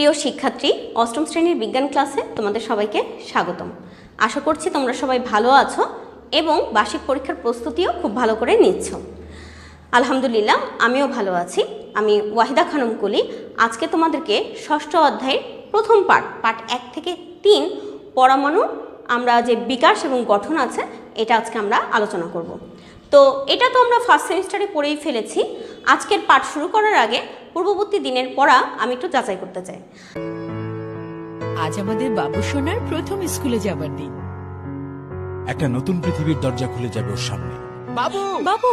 প্রিয় শিক্ষার্থী, অষ্টম শ্রেণির বিজ্ঞান ক্লাসে তোমাদের সবাইকে স্বাগতম। আশা করছি তোমরা সবাই ভালো আছো এবং বার্ষিক পরীক্ষার প্রস্তুতিও খুব ভালো করে নিচ্ছ। আলহামদুলিল্লাহ, আমিও ভালো আছি। আমি ওয়াহিদা খানম কুলি। আজকে তোমাদেরকে ষষ্ঠ অধ্যায়ের প্রথম পাঠ পাঠ এক থেকে তিন পরমাণু আমরা যে বিকাশ এবং গঠন আছে, এটা আজকে আমরা আলোচনা করব। তো এটা তো আমরা ফার্স্ট সেমিস্টারে পড়েই ফেলেছি। আজকের পাঠ শুরু করার আগে পূর্ববর্তী দিনের পড়া আমি একটু যাচাই করতে চাই। আজ আমাদের বাবু সোনার প্রথম স্কুলে যাবার দিন। একটা নতুন পৃথিবীর দরজা খুলে যাবে ওর সামনে। বাবু! বাবু!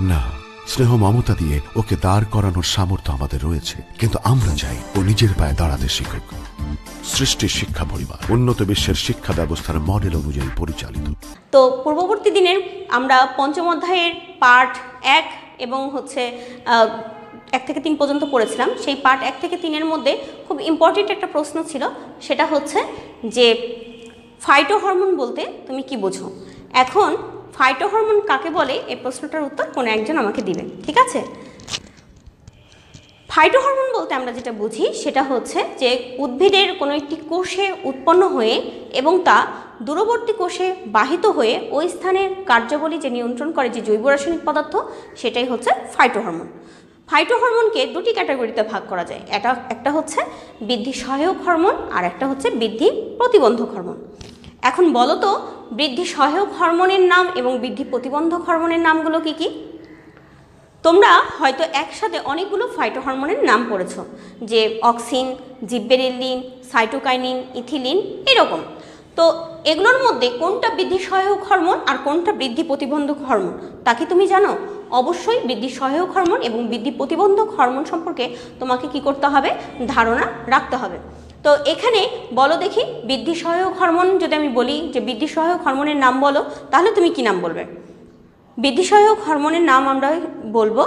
না স্নেহ মমতা দিয়ে ওকে দাঁড় করানোর সামর্থ্য আমাদের রয়েছে কিন্তু আমরা চাই ও নিজের পায়ে দাঁড়াতে শিখুক। সৃষ্টির শিক্ষা পরিবার উন্নত বিশ্বের শিক্ষা ব্যবস্থার মডেল অনুযায়ী পরিচালিত। তো পূর্ববর্তী দিনের আমরা পঞ্চম অধ্যায়ের পার্ট এক এবং হচ্ছে আহ, এক থেকে তিন পর্যন্ত পড়েছিলাম। সেই পার্ট এক থেকে তিনের মধ্যে খুব ইম্পর্টেন্ট একটা প্রশ্ন ছিল। সেটা হচ্ছে যে ফাইটো হরমোন বলতে তুমি কি বোঝো? এখন ফাইটো হরমোন কাকে বলে? এই প্রশ্নটার উত্তর কোনো একজন আমাকে দিবে, ঠিক আছে? ফাইটোহরমোন বলতে আমরা যেটা বুঝি সেটা হচ্ছে যে উদ্ভিদের কোনো একটি কোষে উৎপন্ন হয়ে এবং তা দূরবর্তী কোষে বাহিত হয়ে ওই স্থানের কার্যাবলী যে নিয়ন্ত্রণ করে যে জৈব রাসায়নিক পদার্থ, সেটাই হচ্ছে ফাইটোহরমোন ফাইটোহরমোনকে দুটি ক্যাটাগরিতে ভাগ করা যায়। এটা একটা হচ্ছে বৃদ্ধি সহায়ক হরমোন আর একটা হচ্ছে বৃদ্ধি প্রতিবন্ধক হরমোন। এখন বলো তো, বৃদ্ধি সহায়ক হরমোনের নাম এবং বৃদ্ধি প্রতিবন্ধক হরমোনের নামগুলো কি কী? তোমরা হয়তো একসাথে অনেকগুলো ফাইটোহরমোনের নাম পড়েছো, যে অক্সিন জিব্বেরেলিন সাইটোকাইনিন, ইথিলিন এরকম। তো এগুলোর মধ্যে কোনটা বৃদ্ধি সহায়ক হরমোন আর কোনটা বৃদ্ধি প্রতিবন্ধক হরমোন, তা কি তুমি জানো? অবশ্যই বৃদ্ধি সহায়ক হরমোন এবং বৃদ্ধি প্রতিবন্ধক হরমোন সম্পর্কে তোমাকে কি করতে হবে? ধারণা রাখতে হবে। তো এখানে বলো দেখি, বৃদ্ধি সহায়ক হরমোন যদি আমি বলি, যে বৃদ্ধি সহায়ক হরমোনের নাম বলো, তাহলে তুমি কি নাম বলবে? বৃদ্ধি সহায়ক হরমোনের নাম আমরা বলব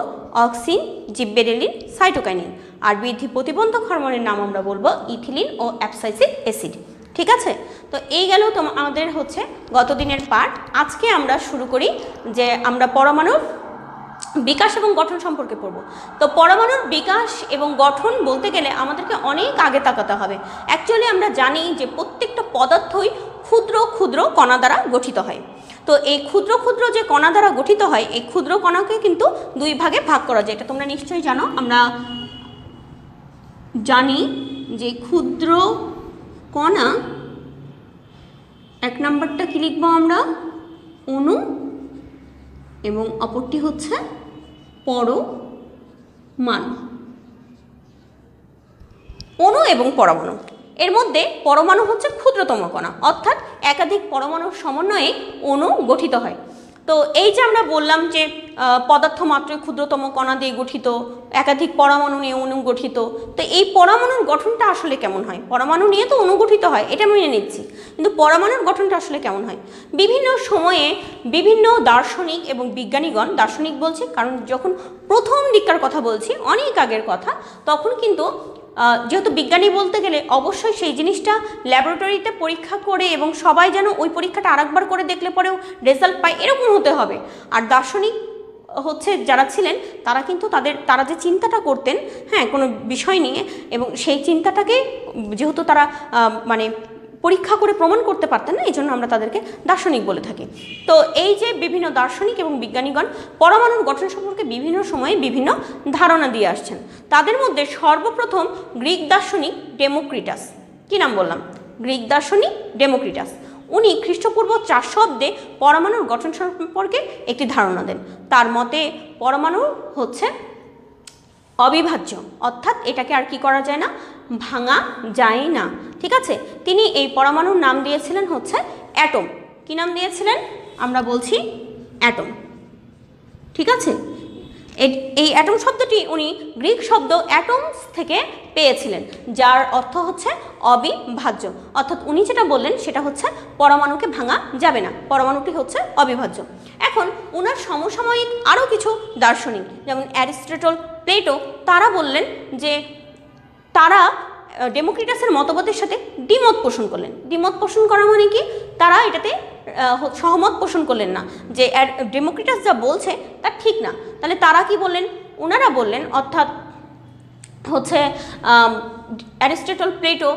অক্সিন, জিব্বেরেলিন, সাইটোকাইনিন। আর বৃদ্ধি প্রতিবন্ধক হরমোনের নাম আমরা বলব ইথিলিন ও অ্যাপসাইসিক অ্যাসিড। ঠিক আছে? তো এই গেল আমাদের হচ্ছে গত দিনের পাঠ। আজকে আমরা শুরু করি যে আমরা পরমাণুর বিকাশ এবং গঠন সম্পর্কে পড়ব। তো পরমাণুর বিকাশ এবং গঠন বলতে গেলে আমাদেরকে অনেক আগে তাকাতে হবে। অ্যাকচুয়ালি আমরা জানি যে প্রত্যেকটা পদার্থই ক্ষুদ্র ক্ষুদ্র কণা দ্বারা গঠিত হয়। তো এই ক্ষুদ্র ক্ষুদ্র যে কণা দ্বারা গঠিত হয়, এই ক্ষুদ্র কণাকে কিন্তু দুই ভাগে ভাগ করা যায়। এটা তোমরা নিশ্চয়ই জানো। আমরা জানি যে ক্ষুদ্র কণা, এক নাম্বারটা কি লিখব আমরা? অণু এবং অপরটি হচ্ছে পরমাণু। অণু এবং পরমাণু। এর মধ্যে পরমাণু হচ্ছে ক্ষুদ্রতম কণা, অর্থাৎ একাধিক পরমাণুর সমন্বয়ে অণু গঠিত হয়। তো এই যে আমরা বললাম যে পদার্থ মাত্রই ক্ষুদ্রতম কণা দিয়ে গঠিত, একাধিক পরমাণু নিয়ে অণু গঠিত তো এই পরমাণুর গঠনটা আসলে কেমন হয়? পরমাণু নিয়ে তো অণু গঠিত হয়, এটা মেনে নিচ্ছি। কিন্তু পরমাণুর গঠনটা আসলে কেমন হয়? বিভিন্ন সময়ে বিভিন্ন দার্শনিক এবং বিজ্ঞানীগণ, দার্শনিক বলছি, কারণ যখন প্রথম দিককার কথা বলছি, অনেক আগের কথা, তখন কিন্তু যেহেতু বিজ্ঞানী বলতে গেলে অবশ্যই সেই জিনিসটা ল্যাবরেটরিতে পরীক্ষা করে এবং সবাই যেন ওই পরীক্ষাটা আরেকবার করে দেখলে পরেও রেজাল্ট পায়, এরকম হতে হবে। আর দার্শনিক হচ্ছে যারা ছিলেন, তারা কিন্তু তাদের, তারা যে চিন্তাটা করতেন হ্যাঁ কোনো বিষয় নিয়ে এবং সেই চিন্তাটাকে যেহেতু তারা মানে পরীক্ষা করে প্রমাণ করতে পারতেন না এই জন্য আমরা তাদেরকে দার্শনিক বলে থাকি। তো এই যে বিভিন্ন দার্শনিক এবং বিজ্ঞানীগণ পরমাণুর গঠন সম্পর্কে বিভিন্ন সময়ে বিভিন্ন ধারণা দিয়ে আসছেন, তাদের মধ্যে সর্বপ্রথম গ্রিক দার্শনিক ডেমোক্রিটাস। কি নাম বললাম? গ্রিক দার্শনিক ডেমোক্রিটাস। উনি খ্রিস্টপূর্ব চারশো অব্দে পরমাণুর গঠন সম্পর্কে একটি ধারণা দেন। তার মতে পরমাণু হচ্ছে অবিভাজ্য। অর্থাৎ এটাকে আর কি করা যায় না? ভাঙা যায় না। ঠিক আছে? তিনি এই পরমাণুর নাম দিয়েছিলেন হচ্ছে অ্যাটম। কি নাম দিয়েছিলেন? আমরা বলছি অ্যাটম। ঠিক আছে? এই অ্যাটম শব্দটি উনি গ্রিক শব্দ অ্যাটমস থেকে পেয়েছিলেন, যার অর্থ হচ্ছে অবিভাজ্য। অর্থাৎ উনি যেটা বললেন সেটা হচ্ছে পরমাণুকে ভাঙা যাবে না। পরমাণুটি হচ্ছে অবিভাজ্য। এখন ওনার সমসাময়িক আরও কিছু দার্শনিক, যেমন অ্যারিস্টটল প্লেটো তারা বললেন যে তারা ডেমোক্রিটাসের মতবাদের সাথে দ্বিমত পোষণ করলেন। দ্বিমত পোষণ করা মানে কি? তারা এটাতে সহমত পোষণ করলেন না যে ডেমোক্রিটাস যা বলছে তা ঠিক না। তাহলে তারা কি বললেন? ওনারা বললেন, অর্থাৎ হচ্ছে অ্যারিস্টটল, প্লেটো,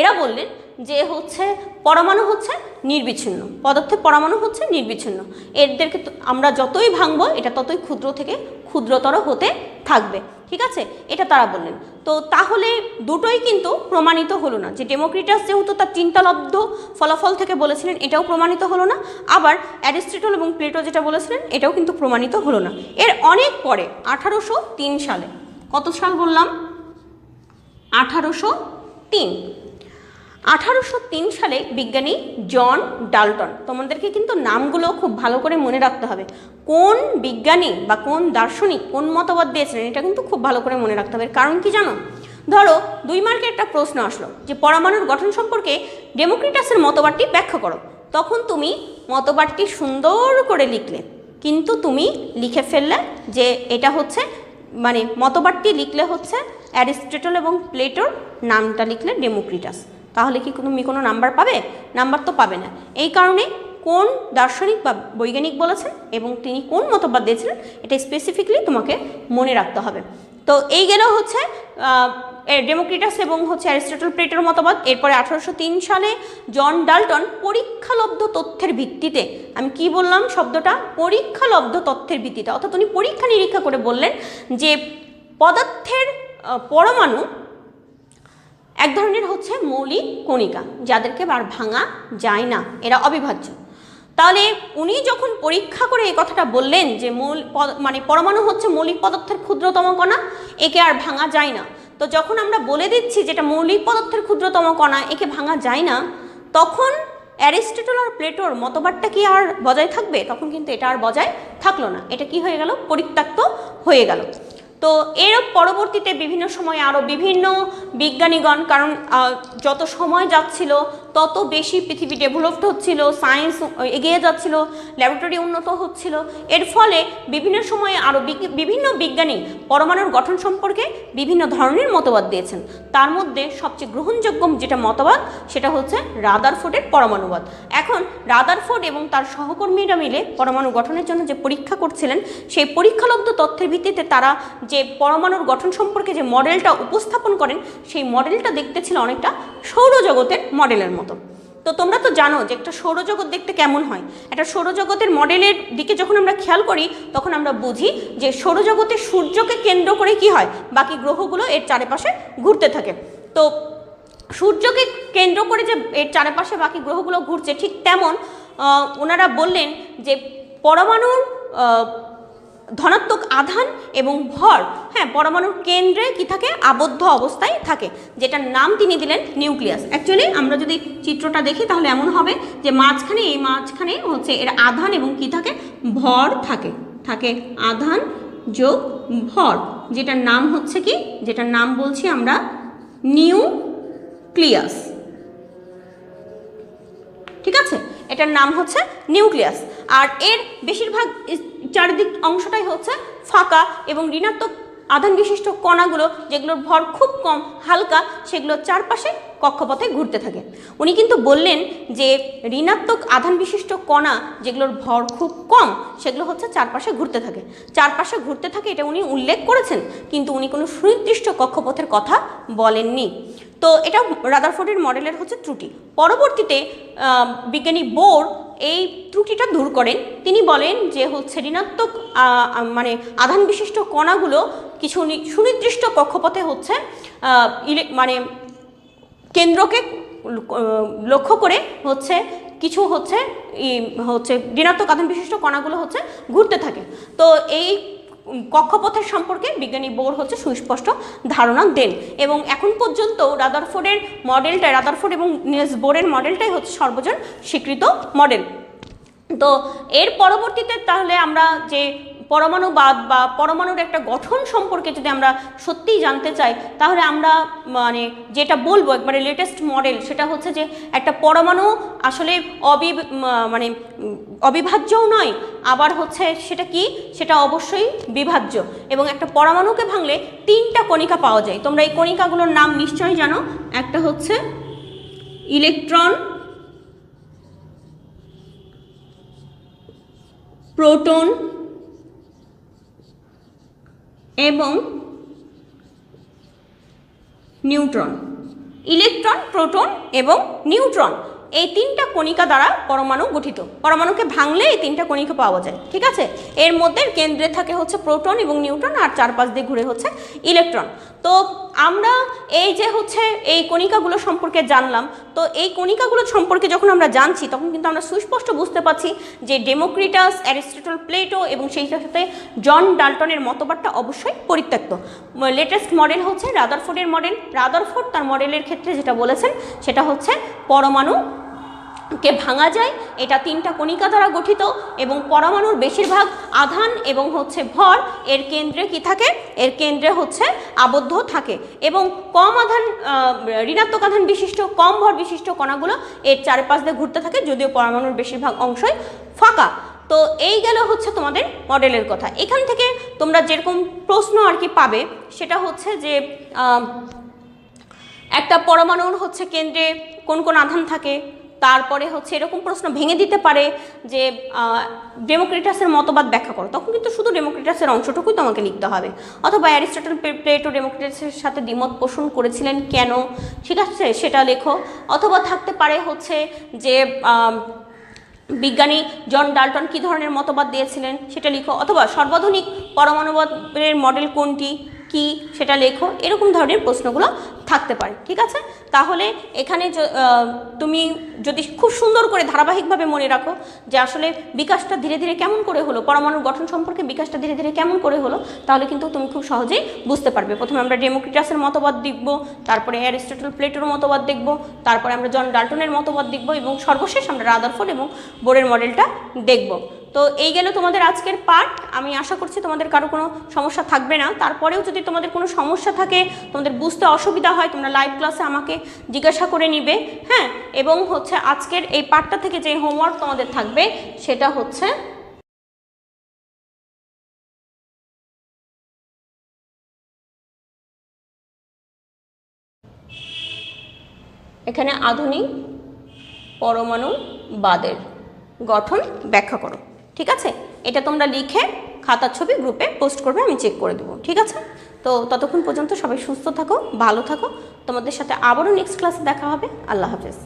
এরা বললেন যে হচ্ছে পরমাণু হচ্ছে নির্বিচ্ছিন্ন। পদার্থের পরমাণু হচ্ছে নির্বিচ্ছিন্ন। এদেরকে আমরা যতই ভাঙবো, এটা ততই ক্ষুদ্র থেকে ক্ষুদ্রতর হতে থাকবে, ঠিক আছে? এটা তারা বললেন। তো তাহলে দুটোই কিন্তু প্রমাণিত হলো না। যে ডেমোক্রিটাস যেহেতু তার চিন্তালব্ধ ফলাফল থেকে বলেছিলেন, এটাও প্রমাণিত হলো না। আবার অ্যারিস্টটল এবং প্লেটো যেটা বলেছিলেন, এটাও কিন্তু প্রমাণিত হলো না। এর অনেক পরে, আঠারোশো তিন সালে, কত সাল বললাম? আঠারোশো তিন। আঠারোশো তিন সালে বিজ্ঞানী জন ডাল্টন, তোমাদেরকে কিন্তু নামগুলো খুব ভালো করে মনে রাখতে হবে, কোন বিজ্ঞানী বা কোন দার্শনিক কোন মতবাদ দিয়েছিলেন এটা কিন্তু খুব ভালো করে মনে রাখতে হবে কারণ কি জানো? ধরো, দুই মার্কে একটা প্রশ্ন আসলো যে পরমাণুর গঠন সম্পর্কে ডেমোক্রিটাসের মতবাদটি ব্যাখ্যা করো, তখন তুমি মতবাদটি সুন্দর করে লিখলে, কিন্তু তুমি লিখে ফেললে যে এটা হচ্ছে মানে মতবাদটি লিখলে হচ্ছে অ্যারিস্টেটল এবং প্লেটোর নামটা লিখলে ডেমোক্রিটাস। তাহলে কি তুমি কোনো নাম্বার পাবে? নাম্বার তো পাবে না। এই কারণে কোন দার্শনিক বা বৈজ্ঞানিক বলেছেন এবং তিনি কোন মতবাদ দিয়েছিলেন, এটা স্পেসিফিকলি তোমাকে মনে রাখতে হবে। তো এই গেল হচ্ছে ডেমোক্রিটাস এবং হচ্ছে অ্যারিস্টটল প্লেটের মতবাদ। এরপরে আঠারোশো তিন সালে জন ডাল্টন পরীক্ষালব্ধ তথ্যের ভিত্তিতে, আমি কি বললাম শব্দটা? পরীক্ষালব্ধ তথ্যের ভিত্তিতে। অর্থাৎ উনি পরীক্ষা নিরীক্ষা করে বললেন যে পদার্থের পরমাণু এক ধরনের হচ্ছে মৌলিক কণিকা, যাদেরকে আর ভাঙা যায় না, এরা অবিভাজ্য। তাহলে উনি যখন পরীক্ষা করে এই কথাটা বললেন যে মূল মানে পরমাণু হচ্ছে মৌলিক পদার্থের ক্ষুদ্রতম কণা, একে আর ভাঙা যায় না। তো যখন আমরা বলে দিচ্ছি যেটা মৌলিক পদার্থের ক্ষুদ্রতম কণা, একে ভাঙা যায় না, তখন অ্যারিস্টটল আর প্লেটোর মতবাদটা কি আর বজায় থাকবে? তখন কিন্তু এটা আর বজায় থাকল না। এটা কি হয়ে গেল? পরিত্যক্ত হয়ে গেল। তো এর পরবর্তীতে বিভিন্ন সময়ে আরও বিভিন্ন বিজ্ঞানীগণ, কারণ যত সময় যাচ্ছিল, তত বেশি পৃথিবী ডেভেলপড হচ্ছিল, সায়েন্স এগিয়ে যাচ্ছিল, ল্যাবরেটরি উন্নত হচ্ছিল। এর ফলে বিভিন্ন সময়ে আরও বিভিন্ন বিজ্ঞানী পরমাণুর গঠন সম্পর্কে বিভিন্ন ধরনের মতবাদ দিয়েছেন। তার মধ্যে সবচেয়ে গ্রহণযোগ্য যেটা মতবাদ, সেটা হচ্ছে রাদারফোর্ডের পরমাণুবাদ। এখন রাদারফোর্ড এবং তার সহকর্মীরা মিলে পরমাণু গঠনের জন্য যে পরীক্ষা করছিলেন, সেই পরীক্ষালব্ধ তথ্যের ভিত্তিতে তারা যে পরমাণুর গঠন সম্পর্কে যে মডেলটা উপস্থাপন করেন, সেই মডেলটা দেখতে ছিল অনেকটা সৌরজগতের মডেলের মতো। তো তোমরা তো জানো যে একটা সৌরজগৎ দেখতে কেমন হয়। একটা সৌরজগতের মডেলের দিকে যখন আমরা খেয়াল করি, তখন আমরা বুঝি যে সৌরজগতে সূর্যকে কেন্দ্র করে কি হয়, বাকি গ্রহগুলো এর চারিপাশে ঘুরতে থাকে। তো সূর্যকে কেন্দ্র করে যে এর চারপাশে বাকি গ্রহগুলো ঘুরছে, ঠিক তেমন ওনারা বললেন যে পরমাণুর ধনাত্মক আধান এবং ভর হ্যাঁ পরমাণুর কেন্দ্রে কি থাকে? আবদ্ধ অবস্থায় থাকে, যেটার নাম তিনি দিলেন নিউক্লিয়াস। অ্যাকচুয়ালি আমরা যদি চিত্রটা দেখি, তাহলে এমন হবে যে মাঝখানে, এই মাঝখানে হচ্ছে এর আধান এবং কি থাকে? ভর থাকে। থাকে আধান যোগ ভর, যেটার নাম হচ্ছে কি? যেটার নাম বলছি আমরা নিউক্লিয়াস। ঠিক আছে? এটার নাম হচ্ছে নিউক্লিয়াস। আর এর বেশিরভাগ চারিদিক অংশটাই হচ্ছে ফাঁকা এবং ঋণাত্মক আধান বিশিষ্ট কণাগুলো যেগুলোর ভর খুব কম, হালকা সেগুলো চারপাশে কক্ষপথে ঘুরতে থাকে। উনি কিন্তু বললেন যে ঋণাত্মক আধান বিশিষ্ট কণা যেগুলোর ভর খুব কম, সেগুলো হচ্ছে চারপাশে ঘুরতে থাকে। চারপাশে ঘুরতে থাকে এটা উনি উল্লেখ করেছেন, কিন্তু উনি কোনো সুনির্দিষ্ট কক্ষপথের কথা বলেননি। তো এটা রাদারফোর্ডের মডেলের হচ্ছে ত্রুটি। পরবর্তীতে বিজ্ঞানী বোর এই ত্রুটিটা দূর করেন। তিনি বলেন যে হচ্ছে ঋণাত্মক মানে আধান বিশিষ্ট কণাগুলো কিছু সুনির্দিষ্ট কক্ষপথে হচ্ছে মানে কেন্দ্রকে লক্ষ্য করে হচ্ছে কিছু হচ্ছে হচ্ছে ঋণাত্মক আধান বিশিষ্ট কণাগুলো হচ্ছে ঘুরতে থাকে। তো এই কক্ষপথের সম্পর্কে বিজ্ঞানী বোর হচ্ছে সুস্পষ্ট ধারণা দেন এবং এখন পর্যন্ত রাদারফোর্ডের মডেলটা, রাদারফোর্ড এবং নিলস বোরের মডেলটাই হচ্ছে সর্বজন স্বীকৃত মডেল। তো এর পরবর্তীতে তাহলে আমরা যে পরমাণুবাদ বা পরমাণুর একটা গঠন সম্পর্কে যদি আমরা সত্যিই জানতে চাই, তাহলে আমরা মানে যেটা বলব একবারে লেটেস্ট মডেল সেটা হচ্ছে যে একটা পরমাণু আসলে অবি মানে অবিভাজ্যও নয়, আবার হচ্ছে সেটা কি? সেটা অবশ্যই বিভাজ্য। এবং একটা পরমাণুকে ভাঙলে তিনটা কণিকা পাওয়া যায়। তোমরা এই কণিকাগুলোর নাম নিশ্চয়ই জানো। একটা হচ্ছে ইলেকট্রন, প্রোটন এবং নিউট্রন, ইলেকট্রন, প্রোটন এবং নিউট্রন এই তিনটা কণিকা দ্বারা পরমাণু গঠিত। পরমাণুকে ভাঙলে এই তিনটা কণিকা পাওয়া যায়, ঠিক আছে? এর মধ্যে কেন্দ্রে থাকে হচ্ছে প্রোটন এবং নিউট্রন আর চারপাশ দিয়ে ঘুরে হচ্ছে ইলেকট্রন। তো আমরা এই যে হচ্ছে এই কণিকাগুলো সম্পর্কে জানলাম, তো এই কণিকাগুলো সম্পর্কে যখন আমরা জানছি, তখন কিন্তু আমরা সুস্পষ্ট বুঝতে পারছি যে ডেমোক্রিটাস, অ্যারিস্টটল, প্লেটো এবং সেই সাথে জন ডাল্টনের মতবাদটা অবশ্যই পরিত্যক্ত। লেটেস্ট মডেল হচ্ছে রাদারফোর্ডের মডেল রাদারফোর্ড তার মডেলের ক্ষেত্রে যেটা বলেছেন, সেটা হচ্ছে পরমাণু কে ভাঙা যায়, এটা তিনটা কণিকা দ্বারা গঠিত এবং পরমাণুর বেশিরভাগ আধান এবং হচ্ছে ভর এর কেন্দ্রে কি থাকে? এর কেন্দ্রে হচ্ছে আবদ্ধ থাকে এবং কম আধান ঋণাত্মক আধান বিশিষ্ট, কম ভর বিশিষ্ট কণাগুলো এর চারপাশ দিয়ে ঘুরতে থাকে, যদিও পরমাণুর বেশিরভাগ অংশই ফাঁকা। তো এই গেল হচ্ছে তোমাদের মডেলের কথা। এখান থেকে তোমরা যেরকম প্রশ্ন আর কি পাবে, সেটা হচ্ছে যে একটা পরমাণুর হচ্ছে কেন্দ্রে কোন কোন আধান থাকে তারপরে হচ্ছে এরকম প্রশ্ন ভেঙে দিতে পারে যে ডেমোক্রিটাসের মতবাদ ব্যাখ্যা করো। তখন কিন্তু শুধু ডেমোক্রিটাসের অংশটুকুই তোমাকে লিখতে হবে। অথবা অ্যারিস্টটল প্লেটো ডেমোক্রিটাসের সাথে দ্বিমত পোষণ করেছিলেন কেন? ঠিক আছে, সেটা লেখো। অথবা থাকতে পারে হচ্ছে যে বিজ্ঞানী জন ডাল্টন কী ধরনের মতবাদ দিয়েছিলেন সেটা লিখো। অথবা সর্বাধুনিক পরমাণুবাদের মডেল কোনটি, কি সেটা লেখো। এরকম ধরনের প্রশ্নগুলো থাকতে পারে, ঠিক আছে? তাহলে এখানে তুমি যদি খুব সুন্দর করে ধারাবাহিকভাবে মনে রাখো যে আসলে বিকাশটা ধীরে ধীরে কেমন করে হলো, পরমাণুর গঠন সম্পর্কে বিকাশটা ধীরে ধীরে কেমন করে হলো, তাহলে কিন্তু তুমি খুব সহজেই বুঝতে পারবে। প্রথমে আমরা ডেমোক্রিটাসের মতবাদ দেখব, তারপরে অ্যারিস্টটল প্লেটোর মতবাদ দেখব, তারপরে আমরা জন ডাল্টনের মতবাদ দেখব এবং সর্বশেষ আমরা রাদারফোর্ড এবং বোরের মডেলটা দেখব। তো এই গেল তোমাদের আজকের পার্ট আমি আশা করছি তোমাদের কারও কোনো সমস্যা থাকবে না। তারপরেও যদি তোমাদের কোনো সমস্যা থাকে, তোমাদের বুঝতে অসুবিধা হয় তোমরা লাইভ ক্লাসে আমাকে জিজ্ঞাসা করে নিবে হ্যাঁ? এবং হচ্ছে আজকের এই পার্টটা থেকে যে হোমওয়ার্ক তোমাদের থাকবে, সেটা হচ্ছে এখানে আধুনিক পরমাণু বাদের গঠন ব্যাখ্যা করো, ঠিক আছে? এটা তোমরা লিখে খাতার ছবি গ্রুপে পোস্ট করবে, আমি চেক করে দেবো, ঠিক আছে? তো ততক্ষণ পর্যন্ত সবাই সুস্থ থাকো, ভালো থাকো। তোমাদের সাথে আবারও নেক্সট ক্লাসে দেখা হবে। আল্লাহ হাফেজ।